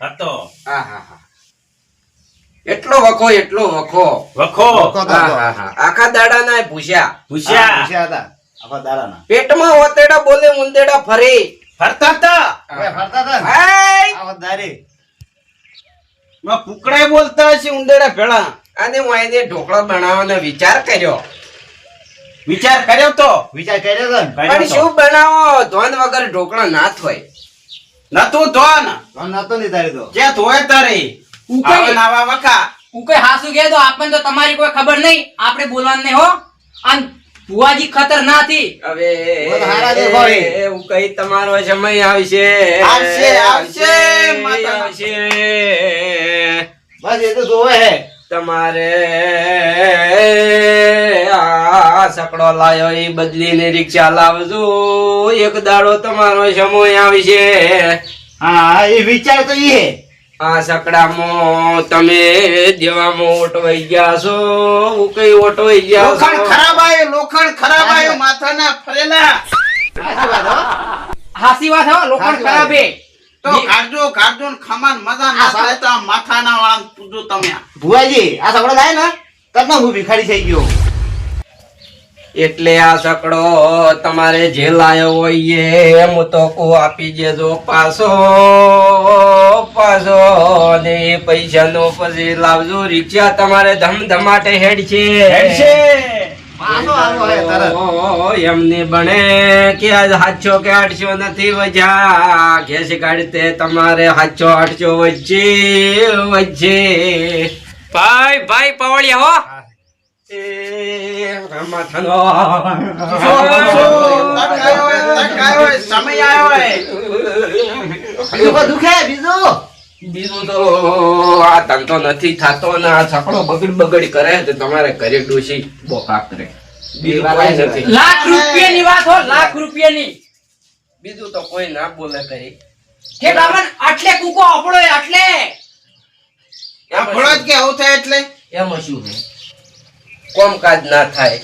હતો. હા હા હા એટલો વખો એટલો વખો. વખો. વખો હા હા હા આખા હા, પૂછ્યા પૂછ્યા હતા. આખા દાડાના. પેટમાં ઓતેડા બોલે ઉંદેડા ફરે. ફરતા હતા. હવે ફરતા હતા ને? હાય! આખા દાડે. માં કુકડાય બોલતા હશે ઉંદેડા ભેળા. અને હું એને ઢોકળા બનાવવાનો વિચાર કર્યો. વિચાર કર્યો તો? વિચાર કર્યો હતો ને? પણ શું બનાવો? ધોન વગર ઢોકળા ના થાય નતું ધોન ફોન નહોતો ને તારે તો. જે ધોય તારે. ઉકઈ. નાવા વખા. હું હાસુ કહે તો આપણને તો તમારી કોઈ ખબર નહીં. આપણે બોલવાનું નહીં હો. અને ભુવાજી ખતરનાક હતી. હવે હારા. એવું કઈ તમારો સમય આવશે. આવશે, આવશે, માતા. આવશે. બસ એ તો જોવે હે. તમારે આ સકડો લાયો એ બદલીને રિક્ષા લાવજો. એક દાડો તમારો સમય આવશે હા એ વિચાર તો એ આ સકડામાં તમે દેવામાં ઓટવાઈ ગયા છો. હું કઈ ઓટવાઈ ગયા લોખંડ ખરાબ આવ્યો લોખંડ ખરાબ આવ્યો માથાના ફરેલા. સાચી વાત હો. હાસી વાત હો લોખંડ ખરાબ હે. તો કાઢજો કાઢજો ને ખમાન મજા ના થાય તો આ માથાના વાળા પૂછો તમે. ભુવાજી આ સગડો થાય ને તરત હું ભિખારી થઈ ગયો. એટલે આ સકડો તમારે જે લાયો હોય એ હું તો આપી દેજો પાછો પાછો. ને એ પૈસાનો પછી લાવજો રિક્ષા તમારે ધમધમાટે હેડ છે હેડશે. પાછો આવ્યો હે તરત. ઓ, એમને બને કે આજ સાતસો કે આઠસો નથી વજા ઘેસ કાઢતે તમારે સાતસો આઠસો વચ્ચે વચ્ચે ભાઈ ભાઈ પવળિયા હો. બીજું કોઈ દુખે બીજું બીજું તો આ ધંધો નથી થતો ને આ છકડો બગડ બગડ કરે તો તમારે ઘરે ડોસી બોકા કરે લાખ રૂપિયાની વાત હો લાખ રૂપિયાની. બીજું તો કોઈ ના બોલે કઈ કે બાબા આટલે કૂકો આપણો આટલે. આ ફળો જ કે આવું થાય એટલે? એમ શું છે? કોમકાજ ના થાય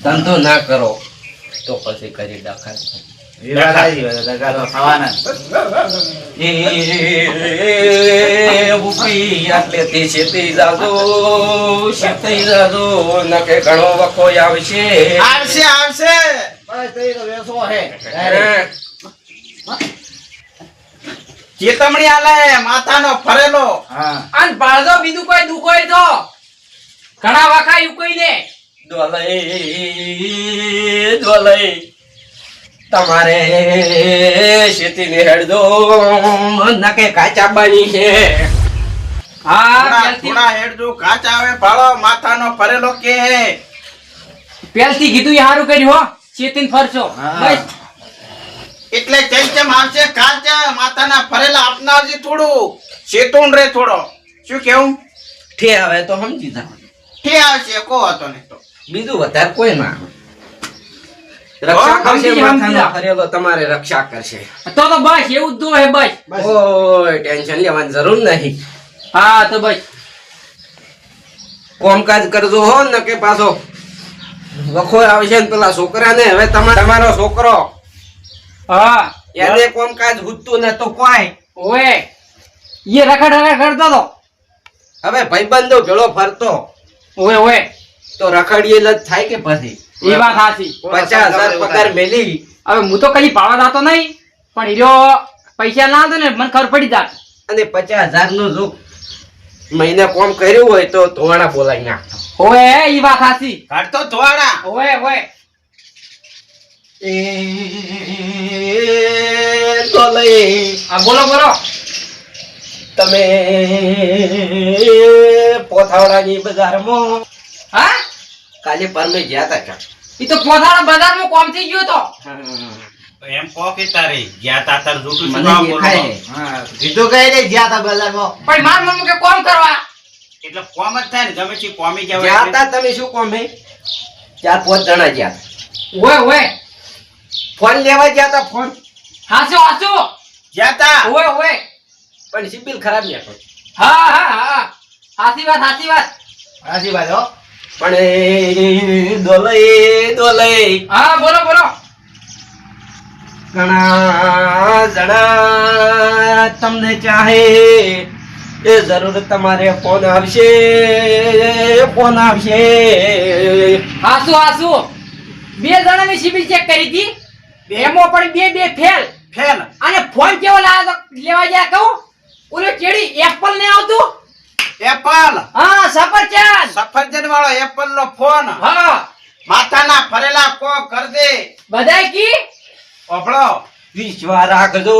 ધંધો ના કરો તો પછી કરી ઘણો વખો આવશે આવશે આવશે બસ તો એ તો વેસો હે ચેતવણી આલે માથાનો ફરેલો. અને બાળજો બીજું કોઈ દુખો હોય તો. ઘણા વખા યુકઈ ને દોલઈ દોલઈ તમારે શેતી ને હેડજો નકે કાચા બની છે. હા થોડા હેડજો કાચ આવે ભાળો માથાનો ફરેલો કે. પેલથી કીધું એ હારું કર્યું હો ચેતીને ફરશો હા. બસ. એટલે ચમ આવશે કાચ માથાના ફરેલા આપનાવજે થોડું ચેતવણ રે થોડો. શું કેવું? ઠે હવે તો સમજી જાવ કે આવશે કો હતો ને તો. બીજું વધારે કોઈ ના. રક્ષા કરશે માથાનો ફરેલો તમારે રક્ષા કરશે. તો તો બસ એવું જ દો બસ. બસ ઓય ટેન્શન લેવાની જરૂર નહીં. હા તો બસ. કોમકાજ કરજો હો ને કે પાછો. વખો આવશે ને પેલા છોકરાને. હવે તમા- તમારો છોકરો. હા. એને કોમકાજ હુજતું ને તો કોઈ એ રખડ રખડ કરતો તો. હવે ભાઈબંધો ભેળો ફરતો. ઓએ ઓય તો રખડીએ જ થાય કે પછી? એ વાત સાચી પચાસ હજાર પગાર મેલી. હવે હું તો કઈ પાવા જતો નહીં પણ હીરો પૈસા ના દો ને મને ખબર પડી જાત. અને પચાસ હજારનું જો મહિને કોમ કર્યું હોય તો ધોવાણા બોલાય ના. ઓય એ વાત સાચી કાઢતો ધોવાડા ઓય ઓય એ તો લઈ. આ બોલો બોલો. તમે પોથાવડાની બજારમાં? હા? કાલે પરમે ગયા તા ક્યાં? એ તો પોથાવડા બજારમાં કોમ થઈ ગયો તો. એમ કહો કે તારે ગયા તા તાર જોતું મને દેખાય હા. કીધું કઈ રે ગયા તા બજારમાં. પણ માર મમ્મી કે કોમ કરવા? એટલે કોમ જ થાય ને ગમે શું કોમી ગયા ગયા તા તમે શું કોમ હે? ચાર પાંચ જણા ગયા ઓય ઓએ ફોન લેવા ગયા તા ફોન? હાસો હાસો ગયા તા? ઓય ઓએ પણ સિબિલ ખરાબ નીકળ્યો હા હા હા. સાચી વાત સાચી વાત. સાચી વાત હો. પણ દોલે દોલઈ હા બોલો બોલો. ઘણા જણા તમને ચાહે. એ જરૂર તમારે ફોન આવશે ફોન આવશે. આસુ આસુ બે જણાની સિબિલ ચેક કરી હતી. એમાં પણ બે બે ફેલ ફેલ અને ફોન કેવો લાવ્યો તો લેવા ગયા કહું? ઓલો કેડી એપલ ને આવતું? એપલ? હા સફરજન. સફરજન વાળો એપલ નો ફોન. હા. માથાના ફરેલા કો કર દે. બધાય કી? ઓભળો વિશ્વા રાખજો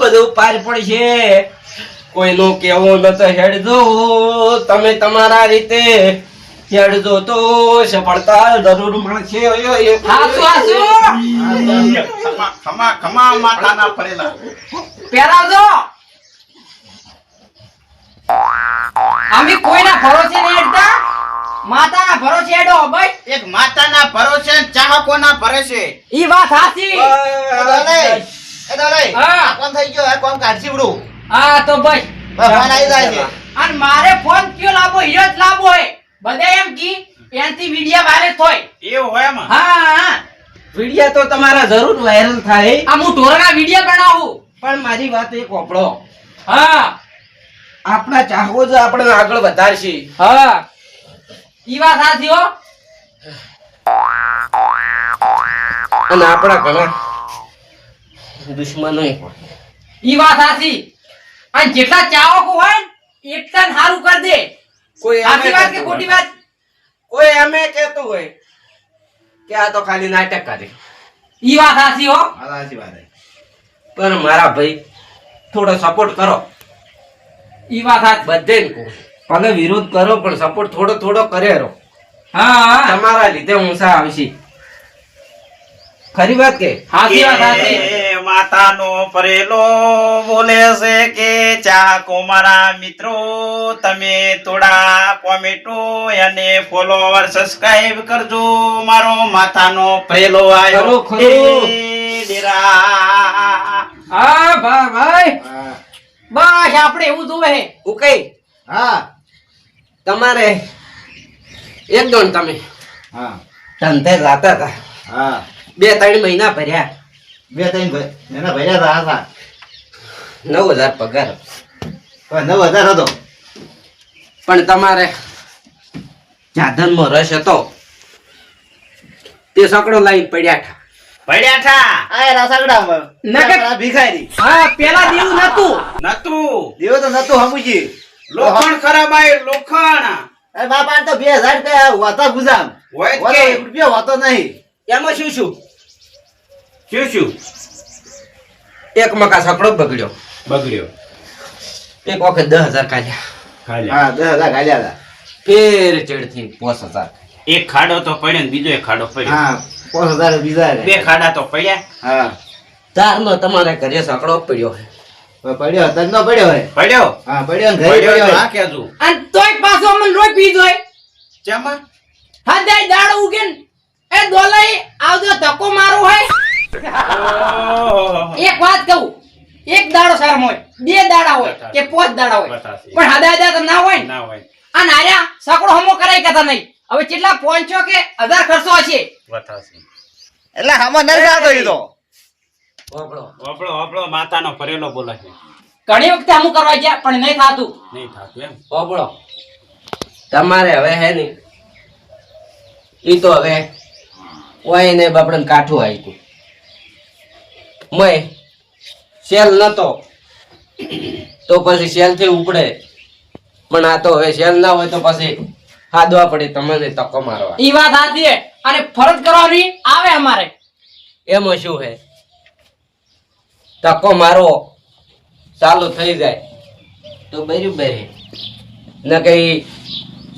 બધું પાર પડશે. કોઈનો કેવું ન તો હેડજો તમે તમારા રીતે હેડજો તો સફળતા જરૂર મળશે. હાસુ હાસુ ખમા ખમા ખમા માથાના ફરેલા પહેરાવજો. અમે કોઈના ભરોસે નહીં હેડતા. માતાના ભરોસે હેડો ભાઈ. એક માતાના ભરોસે ચાહકોના ભરોસે. ઈ વાત સાચી એ તો લઈ. હા. આ કોણ થઈ ગયો? આ કોણ કાઢી ઉડું હા તો ભાઈ. ફોન આવી જાય છે. અને મારે ફોન કયો લાવો હીરો જ લાવો હોય બધે એમ કી એનથી વિડિયા વાયરલ થાય. એવું હોય એમાં? હા હા. વિડિયા તો તમારા જરૂર વાયરલ થાય. આ હું ઢોરના વિડિયા બનાવું. પણ મારી વાત એક ઓપડો હા. આપણા ચાહકો જ આપણે આગળ વધારશે. હા. ઈ વાત સાચી હો. અને આપણા ઘણા દુશ્મનો ઈ વાત સાચી. અને જેટલા ચાહકો હોય ને એટલા સારું કરી દે. કોઈ સાચી વાત કે ખોટી વાત? કોઈ અમે કહેતું હોય કે આ તો ખાલી નાટક કરે. ઈ વાત સાચી હો. સાચી વાત પણ મારા ભાઈ થોડો સપોર્ટ કરો. ઈ વાત સાચી. બધે ભલે વિરોધ કરો પણ સપોર્ટ થોડો થોડો કરે રહો. હા. તમારા લીધે ઊંચા આવશે. ખરી વાત કે? હાથી વાત હાથી માતાનો પરેલો બોલે છે કે ચાકો મારા મિત્રો તમે થોડા કોમેન્ટો અને ફોલોવર સબસ્ક્રાઇબ કરજો. મારો માથાનો પરેલો આવ્યો ખરો ખરો. ડેરા. આ ભા ભાઈ. હા. બસ આપણે એવું જોવે છે. ઉકઈ. હા. તમારે એક દોન તમે. હા. ધંધે જાતા હતા. હા. બે ત્રણ મહિના ભર્યા. બે ત્રણ ભાઈ એના ભર્યા હતા હા નવ હજાર પગાર. નવ હજાર હતો. પણ તમારે જાધનમાં રસ હતો. તે સકડો લાઈન પડ્યા ઠા. પડ્યા ઠા આ એ રસાકડામાં. ભિખારી. હા પેલા દેવું નતું. નતું. દેવો તો નતું હમુજી. લોખંડ ખરાબ આય લોખંડ. અરે બાપા તો બે હજાર રૂપિયા હતા ગુજામ. હોય કે? એક રૂપિયો નહીં. એમાં શું શું? શું શું? એક મકા સકડો બગડ્યો. બગડ્યો. એક વખત દસ હજાર કાઢ્યા. હા દસ હજાર ગાલ્યા હતા. ફેર ચડથી પોસ હજાર એક ખાડો તો પડ્યો ને બીજો એક ખાડો પડ્યો. હા પાંચ હજાર બીજા બે ખાડા તો પડ્યા. હા. ચારનો તમારે ઘરે સકડો પડ્યો પડ્યો તન ન પડ્યો હે પડ્યો? હા પડ્યો ઘરે પડ્યો હા તો હોય. આ તોય પાછો અમને રોજ પી જોય ચેમાં? હદાય દાડો ઉગે ને એ દોલાઈ આવજો ધક્કો મારો હોય. એક વાત કહું એક દાડો શરમ હોય બે દાડા હોય કે પાંચ દાડા હોય. પણ હદાય હદા તો ના હોય ને. હોય. અને આર્યા સકડો હમો કરાય કહેતા નહીં. હવે કેટલા પાંચસો કે હજાર ખર્ચો હશે? એટલે આમાં નહીં જાતો ઈ તો. આપણો આપણો માતાનો ફરેલો બોલે છે. ઘણી વખતે હમું કરવા ગયા પણ નહીં થાતું. નહીં થાતું એમ. વાપરો. તમારે હવે હે ને ઈ તો હવે ઓય ને બાપડે કાઠું આવી મય સેલ નતો. તો પછી સેલથી ઉપડે. પણ આ તો હવે સેલ ના હોય તો પછી હાદવા પડે તમને તકો મારવા. ઈ વાત સાચી છે. અને ફરજ કરવાની આવે અમારે. એમાં શું હે તકો મારો ચાલુ થઈ જાય. તો બરાબર હે ન કઈ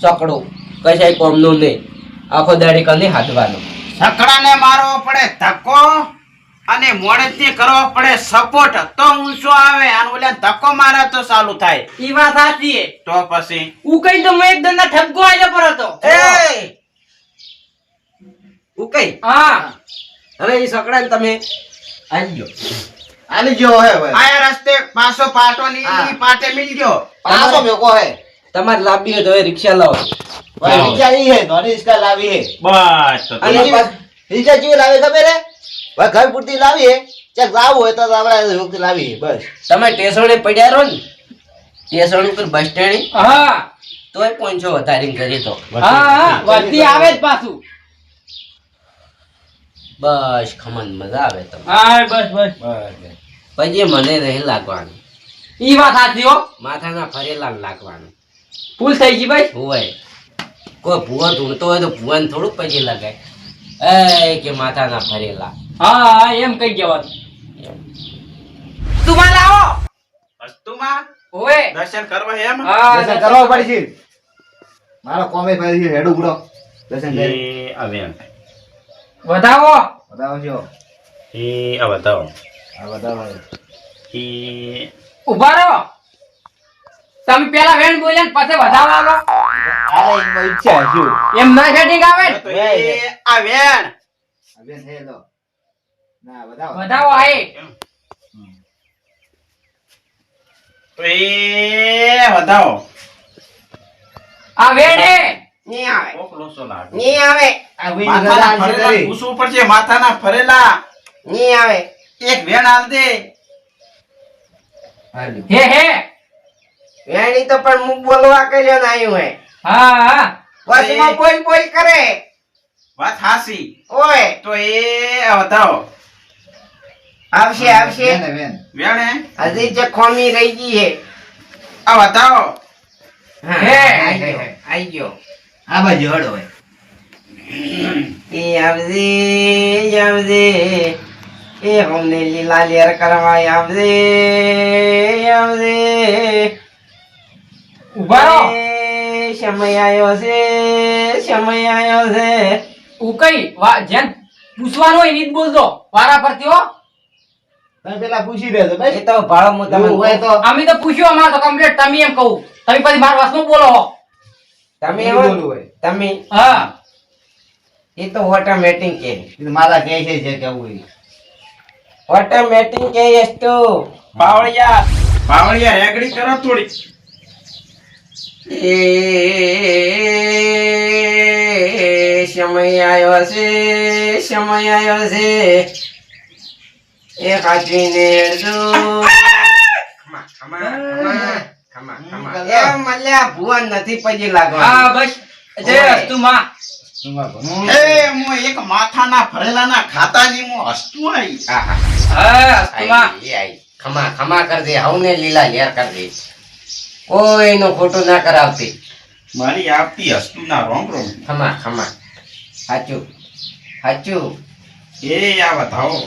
સકડું કશાય કોમનું નહીં. આખો દાડી કને હાથવાનું? સકડાને મારવો પડે ધક્કો અને મોડેથી કરવો પડે સપોર્ટ તો ઊંચો આવે? અને ઓલા ધક્કો મારે તો ચાલુ થાય. ઈ વાત સાચી તો પછી? હું કઈ તો મેં એક દંડા ઠપકો આલ્યો પર હતો. એ! ઉકઈ હા હવે ઈ સકડાને તમે. આલી ગયો. હે ભાઈ આયા રસ્તે પાછો પાટો ની. પાટે મિલ ગયો. પાછો મેકો હે? તમારે લાંબી હોય તો હવે રિક્ષા લાવો. ભાઈ રિક્ષા ઈ હે નોની રિક્ષા લાવી હે. બસ તો અને રિક્ષા જીવ લાવે ખબર હે? હવે ઘર પૂરતી લાવીએ. ચેક લાવવું હોય તો આપણે લાવીએ બસ. તમે ટેસોડે પડ્યા રહો ને ટેસોડ ઉપર બસ સ્ટેન્ડ. હા. તોય પોંચો વધારીને કરી તો. હા હા આવે જ પાછું. બસ ખમન મજા આવે તો હા બસ બસ. બસ પછી મને નહીં લાગવાનું. ઈ વાત સાચી હો. માથાના ફરેલા લાગવાનું. ફૂલ થઈ ગઈ ભાઈ. હોય કોઈ ભૂવા ઢૂંઢતો હોય તો ભૂવાને થોડુંક પછી લગાય. એ કે માથાના ફરેલા. હા હા એમ કઈ જવાનું તું લાવો વસ્તુમાં ઓએ દર્શન કરવા એમ હા દર્શન કરવા પડશે મારો કોમે ભાઈ હેડ ઉગડો દર્શન કરી. એ હવે વધાવો. બતાવો એ આ બતાવો આ બતાવો એ ઊભા રહો. તમે પેલા વેણ બોલ્યા ને પછી વધાવો ઈચ્છા શું એમ ના સેટિંગ આવે ને. એ આ વેણ. તો. ના વધાવો. આય એ બતાવો આ વેણ હે આવે. કોક લોસો લાગે નહીં આવે. આ ભાઈ માથાના ની ફરેલા કરી માથાના ફરેલા. નહીં આવે. એક વેણ આલ દે. હે હે. વેણી તો પણ મુખ બોલવા કર્યો ને હે. હા હા. વચમાં બોલ બોલ કરે. વાત હાસી. ઓય. તો એ બતાવો આવશે આવશે. વેણે હજી જે ખોમી રહી ગઈ હે આ બતાવો. હે. આઈ ગયો આ બાજુ હળો હોય. એ આવજે આવજે. એ હમને લીલા લેર કરવા આવજે આવજે. ઊભા રહો. સમય આવ્યો છે સમય આવ્યો છે. ઉકઈ વા જેન પૂછવાનું હોયની જ બોલજો. વારા પરથી હો. તમે પેલા પૂછી રહ્યો બસ એ તો ભાળો હું એવું હોય તો. અમે તો પૂછ્યું અમારે તો કમ્પ્લીટ તમે એમ કહું. તમે પછી મારા વાસમાં બોલો તમે નહીં હો, બોલવું હોય. તમે હા. એ તો ઓટોમેટિક કે. મારા કહે છે જે કહેવું હોય. ઓટોમેટિક કે એસ્ટો પાવળિયા પાવળિયા રેગડી કરો થોડી. એ સમય આવ્યો છે સમય આવ્યો છે. એ. એ મલ્યા ભુવન નથી પછી હા લાગવાનું બસ. જય અસ્તુ માં એ હું એક માથાના ફરેલાના ખાતાની હું હસ્તુ આવી. ખમા ખમા કર દે. હવને લીલા લેર કર દે. કોઈનું ફોટો ના કરાવતી. મારી આપતી હસતું ના રોમ રોમ. ખમા ખમા. સાચું સાચું એ આ બતાવો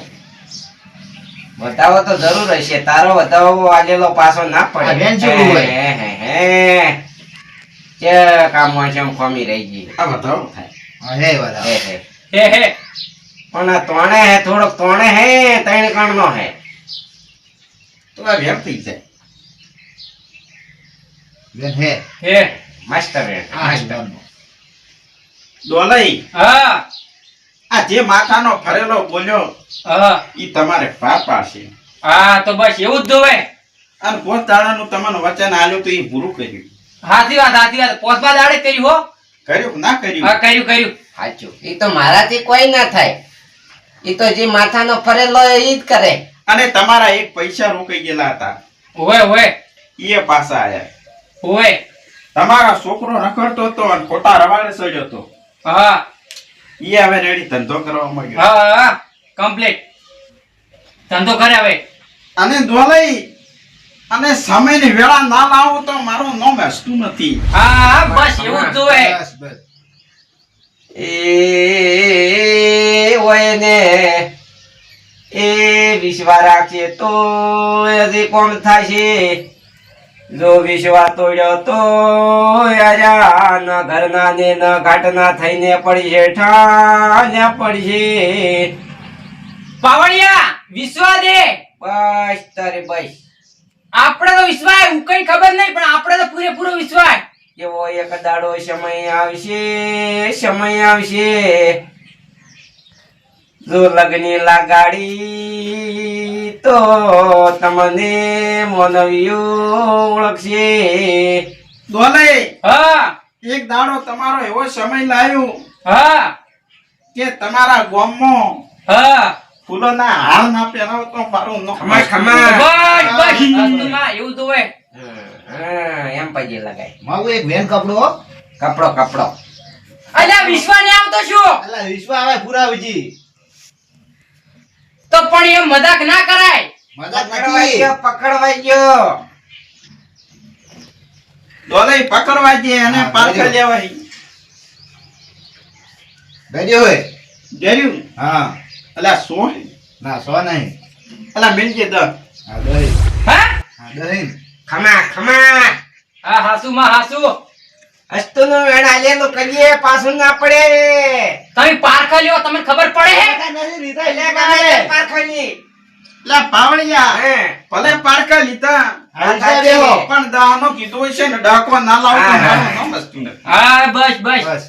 બતાવો તો જરૂર હશે તારો બતાવો આગેલો પાછો ના પડે. હે, હે, હે. કામમાં છે ખોમી રહી ગઈ આ બતાવો હે બતાવો. હે, હે. હે હે પણ આ તોણે હે થોડોક તોણે હે ત્રણ કણ નો હે તો આ વેર થઈ જાય હે. વેનનો. ડોલઈ હા આ જે માથાનો ફરેલો બોલ્યો હા. ઈ તમારે પાપા છે. હા તો બસ એવું જ જોવે. અને પોત દાડાનું તમને વચન આલ્યું તો એ પૂરું કર્યું. સાચી વાત સાચી વાત. પોસબા દાડે કર્યું હો. કર્યું ના કર્યું? હા કર્યું કર્યું. સાચું. એ તો મારાથી કોઈ ના થાય. એ તો જે માથાનો ફરેલો એ જ કરે. અને તમારા એક પૈસા રોકાઈ ગયેલા હતા. ઓય ઓય એ પાછા આયા. ઓય તમારા છોકરો રખડતો હતો અને ખોટા રવાડે સડ્યો હતો. હા. એ હવે રેડી ધંધો કરવા માંગ્યો હા હા કમ્પ્લીટ ધંધો કરે હવે. અને દોલઈ અને સમયની વેળા ના લાવો તો મારું નામ હસતું નથી. હા હા બસ એવું જ હોય. બસ, બસ. એ ઓય ને. એ વિશ્વા રાખીએ તો હજી કોણ થશે જો વિશ્વા તોડ્યો તો ન ઘરના ને ન ઘાટના થઈને પડશે ઠાને પડશે પાવડિયા વિશ્વા દે. બસ તારે બસ. આપણે તો વિશ્વાસ હું કઈ ખબર નહીં પણ આપણે તો પૂરેપૂરો વિશ્વાસ એવો એક દાડો સમય આવશે સમય આવશે. જો લગ્ન લાગાડી તો તમને મોનવીઓ ઓળખશે. દોલઈ હા. એક દાડો તમારો એવો સમય લાવ્યો હા. કે તમારા ગામમાં હા. ફૂલોના હાર ના પહેરાવો તો મારું નો- ખમા ખમા. બસ બસ એવું તો હોય. હા, એમ પાજે લગાય. મારું એક વેન કપડો હો. કપડો કપડો. અલ્યા વિશ્વ ને આવતો શું? અલ્યા વિશ્વ આવે પુરાવજી. તો પણ એ મજાક ના કરાય. મજાક નથી. પકડવાઈ ગયો ડોલે પકડવા દે અને હા, પારખા બરાબર. લેવાય બેજો હોય જર્યું હા. અલા શું ના સો નહીં. અલા મિલજે દ હા દહીં. હા? હા દહીં. ખમા ખમા. હા હાસુ માં હાસુ. હસ્તુનું વેણ આલેલું કરીએ પાછું ના પડે. તમે પારખા લ્યો તમને ખબર પડે હે? નથી લીધા પારખાની. અલા પાવણિયા હે. ભલે પારખા લીધા. પણ દાનો કીધું છે ને ડાકો ના લાવો હા, હા. બસ બસ બસ.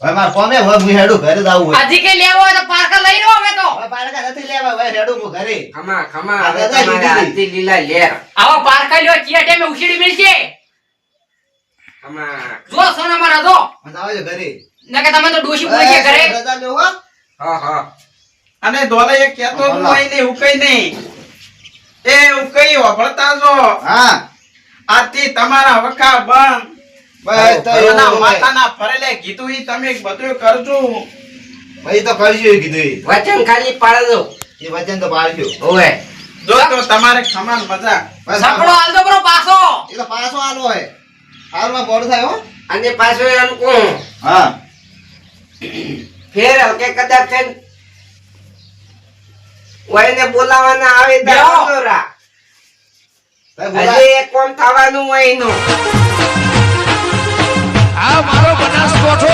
હવે મારે કોમે હવે હું હેડું ઘરે જ હોય. હજી કે લેવો તો લઈ લો હવે તો. પારકા નથી લેવા હવે હેડું હું ઘરે. ખમા ખમા હવે લીલા લેર. આવા પારખા લ્યો ચિયા ટાઈમે ઉછેડી મળશે. ખમા જો સોના મારા જો. આવજો ઘરે. નકે તમે તો ડોશી બોલી ઘરે. હો? હા હા. અને દોલે એ કહેતો જ ભલા. ને ઉકઈ નહીં એ ઉકઈ વાપરતા જો. હા. આથી તમારા વખા બંધ બસ તો. માતાના ફરેલે કીધું ઈ તમે બધું કરજો. ભાઈ તો કરજો કીધું વચન ખાલી પાળજો એ વચન તો પાળજો ઓવે જો તો તમારે ખમાન મજા સપડો હાલતો બરો પાછો. એ તો પાછો આલો હોય હાલમાં મોડું થાય હો. અને પાછું એમ કહું. હા. ફેર કે કદાચ છે ને વયને બોલાવાના આવે તો હજી એક કોમ થવાનું હોય એનું. આ મારો બનાસકોઠો